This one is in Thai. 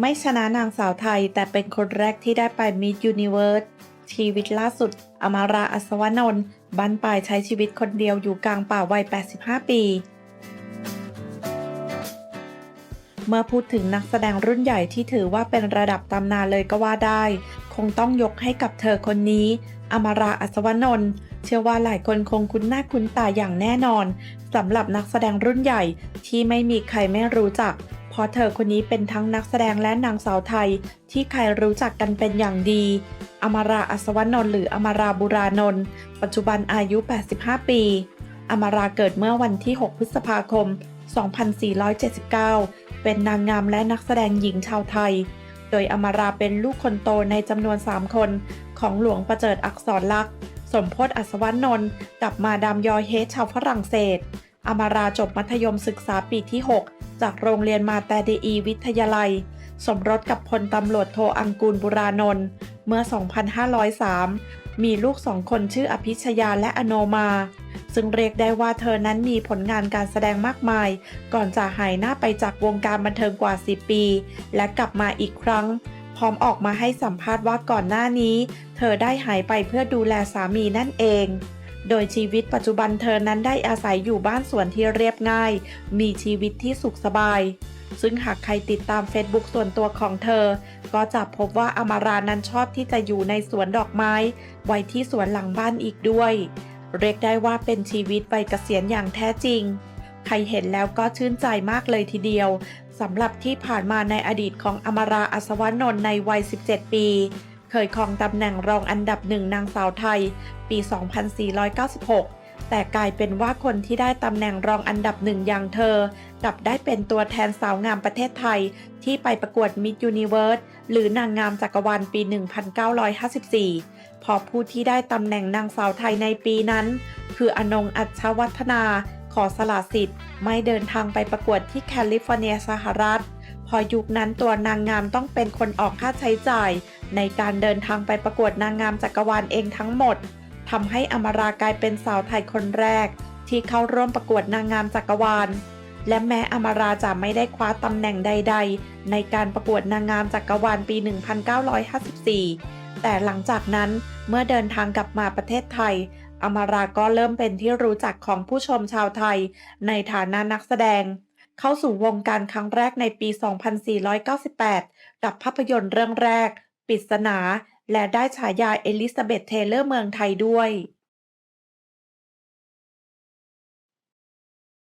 ไม่ชนะนางสาวไทยแต่เป็นคนแรกที่ได้ไปมิ s ยูนิเวิร์สชีวิตล่าสุด อมาราอัศวนนท์บั้นปลายใช้ชีวิตคนเดียวอยู่กลางป่าวัย 85 ปี เมื่อพูดถึงนักแสดงรุ่นใหญ่ที่ถือว่าเป็นระดับตำนานเลยก็ว่าได้ คงต้องยกให้กับเธอคนนี้ อมาราอัศวนนท์ เชื่อว่าหลายคนคงคุ้นหน้าคุ้นตาอย่างแน่นอนสำหรับนักแสดงรุ่นใหญ่ที่ไม่มีใครไม่รู้จัก เพราะเธอคนนี้เป็นทั้งนักแสดงและนางสาวไทย ที่ใครรู้จักกันเป็นอย่างดี อมาราอัศวนนท์หรืออมาราบุรานนท์ปัจจุบันอายุ 85 ปี อมาราเกิดเมื่อวันที่ 6 พฤษภาคม 2479 เป็นนางงามและนักแสดงหญิงชาวไทย โดยอมาราเป็นลูกคนโตในจำนวน 3 คนของหลวงประเจิดอักษรลักษณ์ สมพธอัศวนนท์กับมาดามยอยเฮดชาวฝรั่งเศส อมาราจบมัธยมศึกษาปีที่ 6 จากโรงเรียนมาแต่ดีอีวิทยาลัย สมรสกับพลตำรวจโทอังกูลบุรานนท์เมื่อ 2503 มีลูกสองคนชื่ออภิชยาและอโนมา ซึ่งเรียกได้ว่าเธอนั้นมีผลงานการแสดงมากมาย ก่อนจะหายหน้าไปจากวงการบันเทิงกว่า 10 ปี และกลับมาอีกครั้ง พร้อมออกมาให้สัมภาษณ์ว่าก่อนหน้านี้ เธอได้หายไปเพื่อดูแลสามีนั่นเอง โดยชีวิตปัจจุบันเธอนั้นได้อาศัยอยู่บ้านสวนที่เรียบง่าย มีชีวิตที่สุขสบาย ซึ่งหากใครติดตาม Facebook ส่วนตัวของเธอ ก็จะพบว่าอมารานั้นชอบที่จะอยู่ในสวนดอกไม้ ไว้ที่สวนหลังบ้านอีกด้วย เรียกได้ว่าเป็นชีวิตวัยเกษียณอย่างแท้จริง ใครเห็นแล้วก็ชื่นใจมากเลยทีเดียวสำหรับที่ผ่านมาในอดีตของอมราอัศวนนท์ในวัย 17 ปี เคยครองตำแหน่งรองอันดับหนึ่งนางสาวไทย ปี 2496แต่กลายเป็นว่าคนที่ได้ตำแหน่งรองอันดับหนึ่งอย่างเธอ กลับได้เป็นตัวแทนสาวงามประเทศไทย ที่ไปประกวดมิ s ยูนิเวิร์สหรือนางงามจักรวาลปี 1954 พอผู้ที่ได้ตำแหน่งนางสาวไทยในปีนั้น คืออนงอัชวัฒนา ขอสละสิทธิ์ ไม่เดินทางไปประกวดที่แคลิฟอร์เนียสหรัฐ พอยุคนั้นตัวนางงามต้องเป็นคนออกค่าใช้จ่าย ในการเดินทางไปประกวดนางงามจักรวาลเองทั้งหมดทำให้อมรากลายเป็นสาวไทยคนแรก ที่เข้าร่วมประกวดนางงามจักรวาล และแม้อมราจะไม่ได้คว้าตำแหน่งใด ๆ ในการประกวดนางงามจักรวาลปี 1954 แต่หลังจากนั้นเมื่อเดินทางกลับมาประเทศไทย อมาราก็เริ่มเป็นที่รู้จักของผู้ชมชาวไทย ในฐานะนักแสดง เข้าสู่วงการครั้งแรกในปี 2498 กับภาพยนตร์เรื่องแรก ปริศนา และได้ฉายาเอลิซาเบธเทเลอร์เมืองไทยด้วย